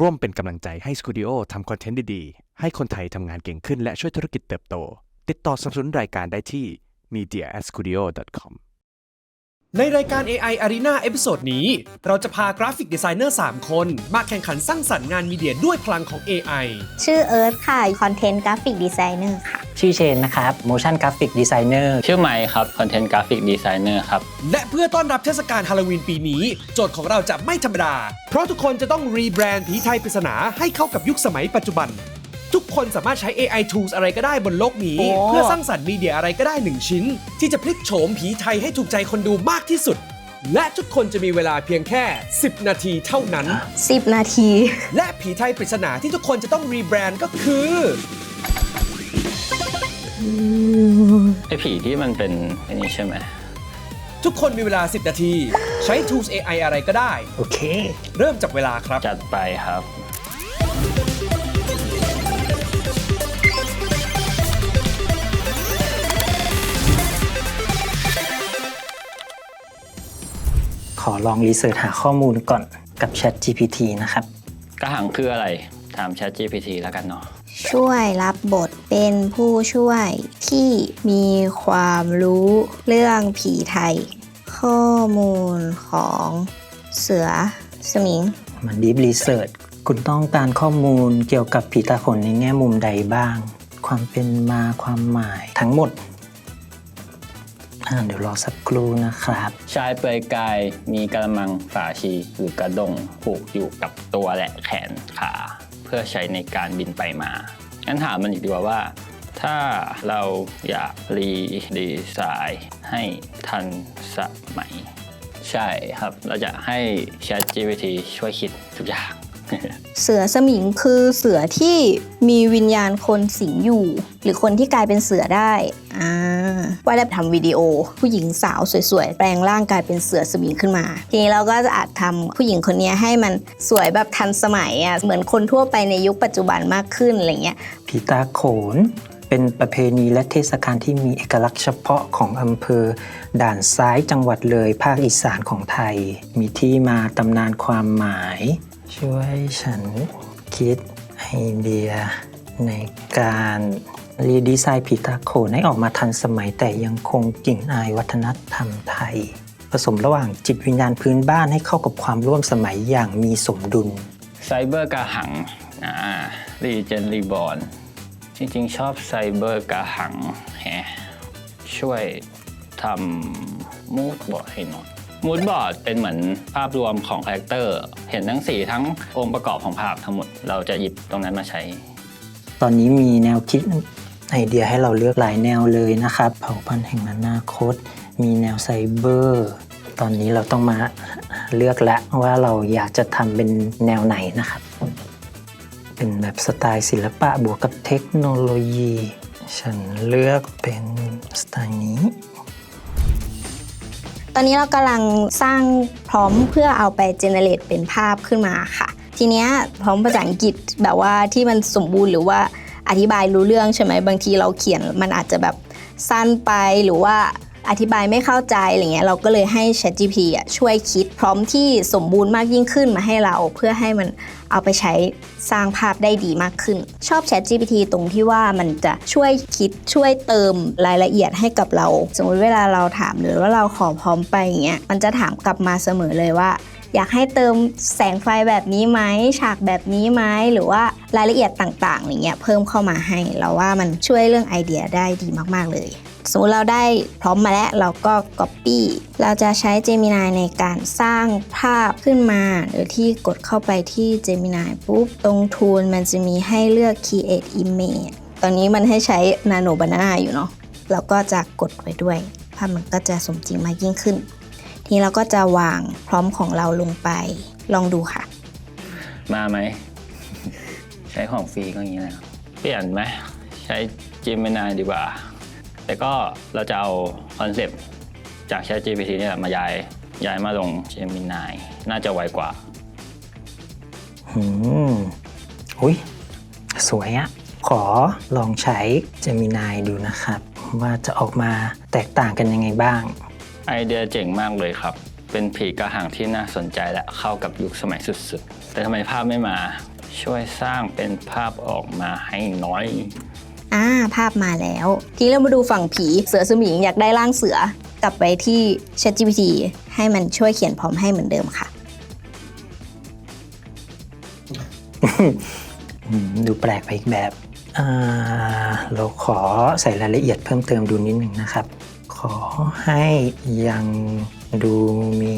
ร่วมเป็นกำลังใจให้สกูดิโอทำคอนเทนต์ดีๆ ให้คนไทยทำงานเก่งขึ้นและช่วยธุรกิจเติบโต ติดต่อสนับสนุนรายการได้ที่ media studio com ในรายการ AI Arena เอพิโซดนี้ เราจะพากราฟิกดีไซเนอร์ 3 คน มาแข่งขันสร้างสรรค์งานมีเดียด้วยพลังของ AI ชื่อเอิร์ธค่ะ คอนเทนต์กราฟิกดีไซเนอร์ค่ะ ชื่อเชนนะครับ motion graphic designer ชื่อไมค์ครับคอนเทนต์กราฟิกดีไซเนอร์ครับ และเพื่อต้อนรับเทศกาลฮาโลวีนปีนี้ โจทย์ของเราจะไม่ธรรมดา เพราะทุกคนจะต้องรีแบรนด์ผีไทยปริศนาให้เข้ากับยุคสมัยปัจจุบัน ทุกคนสามารถใช้ AI tools อะไรก็ได้บนโลกนี้โอ้เพื่อสร้างสรรค์มีเดียอะไรก็ได้หนึ่งชิ้น ที่จะพลิกโฉมผีไทยให้ถูกใจคนดูมากที่สุด และทุกคนจะมีเวลาเพียงแค่ 10 นาทีเท่านั้น 10 นาที และผีไทยปริศนาที่ทุกคนจะต้องรีแบรนด์ก็คือ ไอผีที่มันเป็นไอันนี้ใช่ไหมทุกคนมีเวลา 10 นาที ใช้ tools AI อะไรก็ได้ โอเค เริ่มจับเวลาครับ จัดไปครับ อลองรีเสิร์ชหาข้อมูลก่อนกับ Chat GPT นะครับ กระหังคืออะไร ถาม Chat GPT แล้วกันเนาะ ช่วยรับบทเป็นผู้ช่วยที่มีความรู้เรื่องผีไทย ข้อมูลของเสือสมิง มัน Deep Research คุณต้องการข้อมูลเกี่ยวกับผีตาขนในแง่มุมใดบ้าง ความเป็นมาความหมายทั้งหมด อ่าเดี๋ยวรอสักครู่นะครับ ชายเปลือยกายมีกระมังฝาชีหรือกระดงผูกอยู่กับตัวและแขนขาเพื่อใช้ในการบินไปมางั้นถามมันอีกดีกว่าว่า ถ้าเราอยากรีดีไซน์ให้ทันสมัย ใช่ครับ เราจะให้ Chat GPT ช่วยคิดทุกอย่าง เสือสมิงคือเสือที่มีวิญญาณคนสิงอยู่ หรือคนที่กลายเป็นเสือได้อ่าว่าได้ทำวิดีโอ ผู้หญิงสาวสวยๆ แปลงร่างกลายเป็นเสือสมิงขึ้นมา ทีนี้เราก็จะอาจทำผู้หญิงคนนี้ให้มันสวยแบบทันสมัยอะเหมือนคนทั่วไปในยุคปัจจุบันมากขึ้นอะไรเงี้ยผีตาโขนเป็นประเพณีและเทศกาลที่มีเอกลักษณ์เฉพาะของอำเภอ ด่านซ้ายจังหวัดเลยภาคอีสานของไทย มีที่มาตำนานความหมาย ช่วยฉันคิดไอเดียในการรีดีไซน์ผีตาโขนให้ออกมาทันสมัยแต่ยังคงกลิ่นอายวัฒนธรรมไทย ผสมระหว่างจิตวิญญาณพื้นบ้านให้เข้ากับความร่วมสมัยอย่างมีสมดุลไซเบอร์กะหังอ่ารีเจนรีบอลจริงๆ ชอบไซเบอร์กะหังแฮะช่วยทำมูดบอร์ดให้หน่อย มูดบอร์ดเป็นเหมือนภาพรวมของคาแรคเตอร์ เห็นทั้งสีทั้งองค์ประกอบของภาพทั้งหมด เราจะหยิบตรงนั้นมาใช้ ตอนนี้มีแนวคิดไอเดียให้เราเลือกหลายแนวเลยนะครับ เผ่าพันธุ์แห่งอนาคต มีแนวไซเบอร์ ตอนนี้เราต้องมาเลือกแล้วว่าเราอยากจะทำเป็นแนวไหนนะครับ เป็นแบบสไตล์ศิลปะบวกกับเทคโนโลยี ฉันเลือกเป็นสไตล์นี้ ตอนนี้เรากำลังสร้างพร้อมเพื่อเอาไปเจเนเรตเป็นภาพขึ้นมาค่ะ ทีเนี้ยพร้อมภาษาอังกฤษแบบว่าที่มันสมบูรณ์หรือว่าอธิบายรู้เรื่องใช่ไหมบางทีเราเขียนมันอาจจะแบบสั้นไปหรือว่า อธิบายไม่เข้าใจอะไรเงี้ยเราก็เลยให้ ChatGPT อะช่วยคิดพร้อมที่สมบูรณ์มากยิ่งขึ้นมาให้เรา เพื่อให้มันเอาไปใช้สร้างภาพได้ดีมากขึ้น ชอบ ChatGPT ตรงที่ว่ามันจะช่วยคิดช่วยเติมรายละเอียดให้กับเรา สมมติเวลาเราถามหรือว่าเราขอพร้อมไปอย่างเงี้ยมันจะถามกลับมาเสมอเลยว่า อยากให้เติมแสงไฟแบบนี้ไหมฉากแบบนี้ไหมหรือว่ารายละเอียดต่างๆอย่างเงี้ยเพิ่มเข้ามาให้เราว่ามันช่วยเรื่องไอเดียได้ดีมากๆเลย สมมติเราได้พร้อมมาแล้วเราก็ Copy เราจะใช้ Gemini ในการสร้างภาพขึ้นมา โดยที่กดเข้าไปที่ Gemini ปุ๊บ ตรงทูลมันจะมีให้เลือก Create Image ตอนนี้มันให้ใช้ Nano Banana อยู่เนาะเราก็จะกดไว้ด้วย ภาพมันก็จะสมจริงมากยิ่งขึ้น ทีนี้เราก็จะวางพร้อมของเราลงไป ลองดูค่ะ มาไหม ใช้ของฟรีก็อย่างนี้แหละเปลี่ยนไหมใช้ Gemini ดีกว่า แต่ก็เราจะเอาคอนเซปต์จาก Chat GPT เนี่ยมาย้ายย้ายมาลง Gemini น่าจะไวกว่า อืมอุ้ยสวยอะขอลองใช้ Gemini ดูนะครับ ว่าจะออกมาแตกต่างกันยังไงบ้าง ไอเดียเจ๋งมากเลยครับ เป็นผีกระหังที่น่าสนใจและเข้ากับยุคสมัยสุดแต่ทำไมภาพไม่มา ช่วยสร้างเป็นภาพออกมาให้น้อย อ่าภาพมาแล้ว ทีนี้เรามาดูฝั่งผีเสือสมิงอยากได้ร่างเสือกลับไปที่ ChatGPT ให้มันช่วยเขียนพร้อมให้เหมือนเดิมค่ะอืมดูแปลกไปอีกแบบอ่าเราขอใส่รายละเอียดเพิ่มเติมดูนิดหนึ่งนะครับ ขอให้ยังดูมี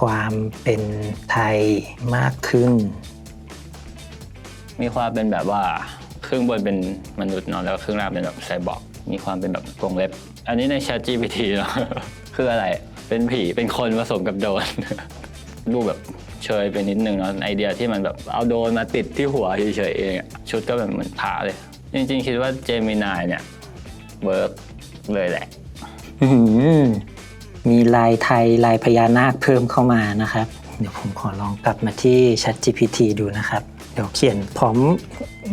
ความเป็นไทยมากขึ้น มีความเป็นแบบว่า ครึ่งบนเป็นมนุษย์เนอะแล้วครึ่งล่างเป็นแบบไซบอร์กมีความเป็นแบบกรงเล็บ อันนี้ใน Chat GPT เนอะคืออะไรเป็นผีเป็นคนผสมกับโดนรูปแบบเชยไปนิดนึงเนาะไอเดียที่มันแบบเอาโดนมาติดที่หัวเฉยๆเองชุดก็แบบเหมือนผาเลย จริงๆ คิดว่าเจมินายเนี่ยเวิร์กเลยแหละมีลายไทยลายพญานาคเพิ่มเข้ามานะครับ เดี๋ยวผมขอลองกลับมาที่ ChatGPT ดูนะครับ เดี๋ยวเขียนพร้อม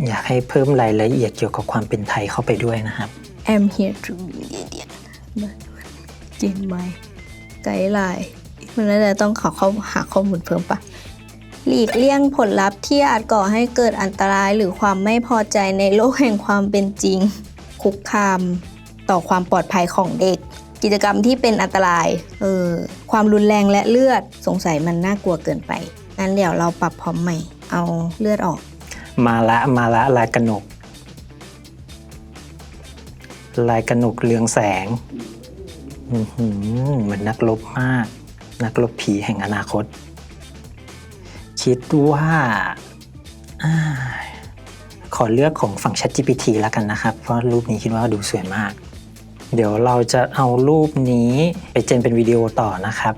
อยากให้เพิ่มรายละเอียดเกี่ยวกับความเป็นไทยเข้าไปด้วยนะครับ I'm here to be idiot เจนไมไกด์ไลน์มันน่าจะต้องขอเข้าหาข้อมูลเพิ่มปะหลีกเลี่ยงผลลัพธ์ที่อาจก่อให้เกิดอันตรายหรือความไม่พอใจในโลกแห่งความเป็นจริง คุกคามต่อความปลอดภัยของเด็ก กิจกรรมที่เป็นอันตรายเออความรุนแรงและเลือดสงสัยมันน่ากลัวเกินไปงั้นเดี๋ยวเราปรับพร้อมใหม่ เอาเลือดออก มาละมาละลายกระหนก ลายกระหนกเรืองแสงอื้อหือเหมือนนักรบมาก นักรบผีแห่งอนาคต คิดว่าอาขอเลือกของฝั่ง ChatGPT แล้วกันนะครับ เพราะรูปนี้คิดว่าดูสวยมาก เดี๋ยวเราจะเอารูปนี้ไปเจนเป็นวิดีโอต่อนะครับ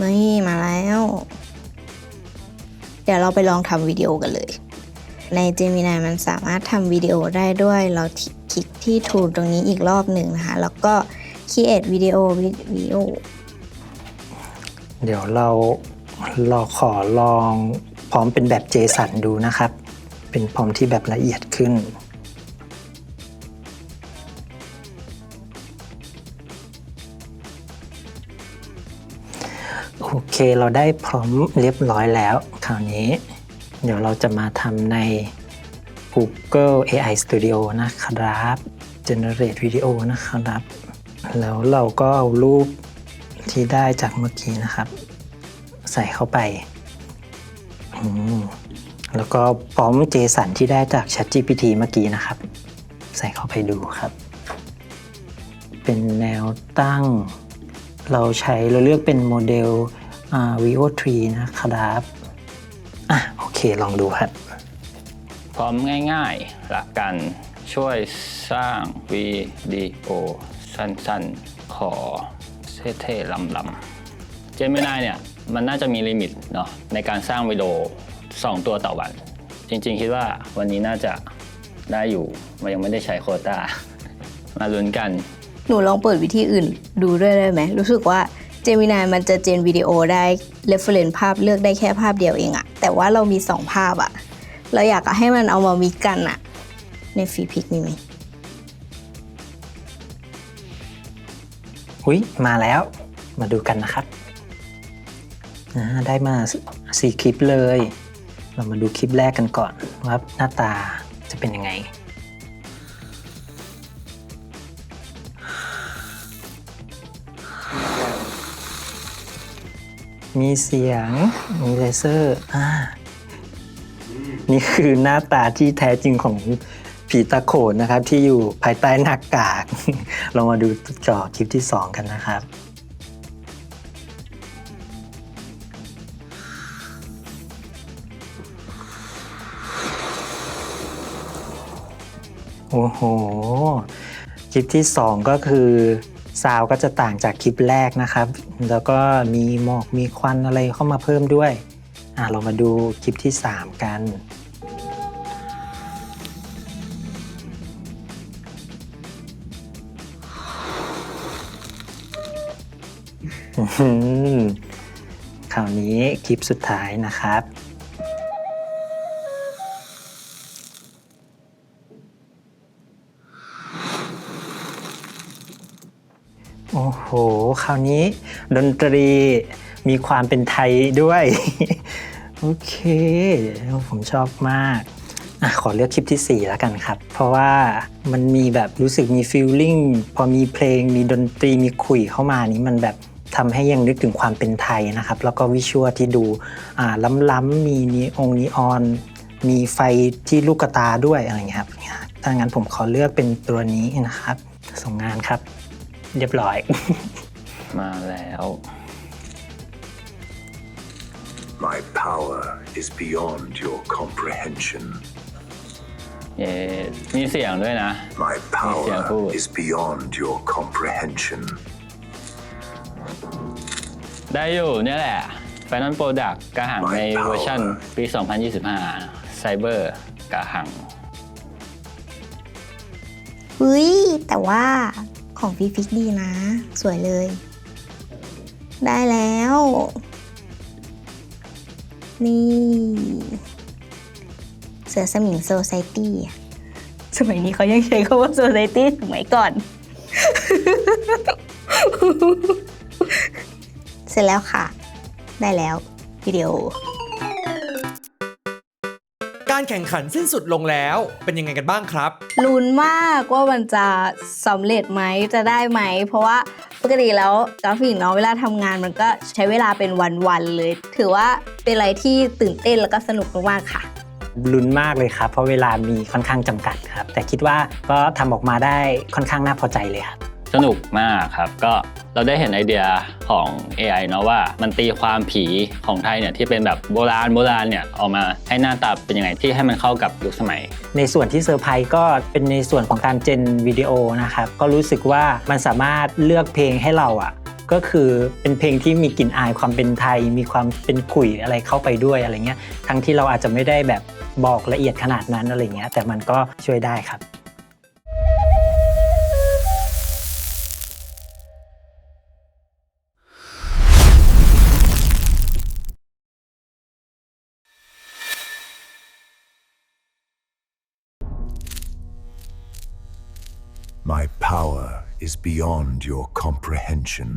นี่มาแล้วเดี๋ยวเราไปลองทำวิดีโอกันเลย ใน Gemini มันสามารถทำวิดีโอได้ด้วย เราคลิกที่ tool ตรงนี้อีกรอบหนึ่งนะคะ แล้วก็ create video video เดี๋ยวเราเราขอลองพร้อมเป็นแบบ JSON ดูนะครับ เป็นพร้อมที่แบบละเอียดขึ้น เคเราได้พร้อมเรียบร้อยแล้ว คราวนี้ เดี๋ยวเราจะมาทำใน Google AI Studio นะครับ Generate Video นะครับ แล้วเราก็เอารูปที่ได้จากเมื่อกี้นะครับ ใส่เข้าไปแล้วก็พร้อม JSON ที่ได้จาก ChatGPT เมื่อกี้นะครับ ใส่เข้าไปดูครับ เป็นแนวตั้ง เราใช้เราเลือกเป็นโมเดล อ่า Veo 3 นะครับ อะ โอเค ลองดูครับพร้อมง่ายๆ หลักการช่วยสร้างวิดีโอสั้นๆ ขอเท่ๆลำๆเจมินายเนี่ย มันน่าจะมีลิมิตเนาะในการสร้างวิดีโอ 2 ตัวต่อวัน จริงๆ คิดว่าวันนี้น่าจะได้อยู่ มันยังไม่ได้ใช้โควต้า มาลุ้นกัน หนูลองเปิดวิธีอื่นดูด้วยได้ไหม รู้สึกว่า Gemini มันจะเจนวิดีโอได้ reference ภาพเลือกได้แค่ภาพเดียวเองอะแต่ว่าเรามี 2 ภาพอะเราอยากให้มันเอามามิกกันอะในฟรีพิกมีไหมอุ้ยมาแล้วมาดูกันนะครับได้มาสี่คลิปเลย เรามาดูคลิปแรกกันก่อนว่าหน้าตาจะเป็นยังไง มีเสียง มีเลเซอร์อ่านี่คือหน้าตาที่แท้จริงของผีตาโขนนะครับ ที่อยู่ภายใต้หน้ากาก เรามาดูจอคลิปที่ 2 กันนะครับโอ้โห คลิปที่ 2 ก็คือ ซาวก็จะต่างจากคลิปแรกนะครับ แล้วก็มีหมอกมีควันอะไรเข้ามาเพิ่มด้วยอะเรามาดูคลิปที่ 3 กันคราวนี้คลิปสุดท้ายนะครับ โอ้โห คราวนี้ดนตรีมีความเป็นไทยด้วย โอเค ผมชอบมากอขอเลือกคลิปที่ 4 แล้วกันครับ เพราะว่ามันมีแบบรู้สึกมีฟีลลิ่งพอมีเพลงมีดนตรีมีคุยเข้ามานี้มันแบบทำให้ยังนึกถึงความเป็นไทยนะครับ แล้วก็วิชวลที่ดูล้ำๆมีนีองนีออน มีไฟที่ลูกตาด้วยอะไรเงี้ยครับถ้างั้นผมขอเลือกเป็นตัวนี้นะครับ ส่งงานครับ เรียบร้อย มาแล้ว My power is beyond your comprehension. เย้มีเสียงด้วยนะ My Yeah, cool. power is beyond your comprehension. ได้อยู่เนี่ยแหละ Final Product กระหังในเวอร์ชันปี 2025 Cyber กระหังเฮ้ยแต่ว่า ของพี่ฟิกดีนะ สวยเลย ได้แล้ว นี่ เสือสมิงโซไซตี้สมัยนี้เขายังใช้คำว่าโซไซตี้สมัยก่อน เสร็จแล้วค่ะ ได้แล้ววิดีโอ การแข่งขันสิ้นสุดลงแล้วเป็นยังไงกันบ้างครับ ลุ้นมากว่ามันจะสำเร็จไหมจะได้ไหม เพราะว่าปกติแล้วกราฟิกเนาะเวลาทำงานมันก็ใช้เวลาเป็นวันๆเลย ถือว่าเป็นอะไรที่ตื่นเต้นแล้วก็สนุกมากๆค่ะลุ้นมากเลยครับ เพราะเวลามีค่อนข้างจำกัดครับ แต่คิดว่าก็ทำออกมาได้ค่อนข้างน่าพอใจเลยครับ สนุกมากครับ ก็ เราได้เห็นไอเดียของ AI เนาะว่ามันตีความผีของไทยเนี่ยที่เป็นแบบโบราณโบราณเนี่ยออกมาให้หน้าตาเป็นยังไงที่ให้มันเข้ากับยุคสมัย ในส่วนที่เซอร์ไพรส์ก็เป็นในส่วนของการเจนวิดีโอนะครับก็รู้สึกว่ามันสามารถเลือกเพลงให้เราอะก็คือเป็นเพลงที่มีกลิ่นอายความเป็นไทย มีความเป็นขุยอะไรเข้าไปด้วยอะไรเงี้ยทั้งที่เราอาจจะไม่ได้แบบบอกละเอียดขนาดนั้นอะไรเงี้ยแต่มันก็ช่วยได้ครับ My power is beyond your comprehension.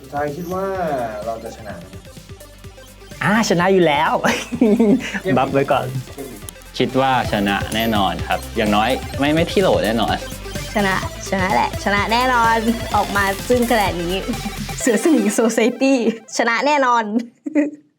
สุดท้ายคิดว่าเราจะชนะอ่าชนะอยู่แล้ว บัฟไว้ก่อนคิดว่าชนะแน่นอนครับ อย่างน้อยไม่ไม่ที่โหลแน่นอน ชนะ ชนะแหละ ชนะแน่นอน ออกมาซึ่งขนาดนี้ เสือสมิงโซไซตี้ ชนะแน่นอน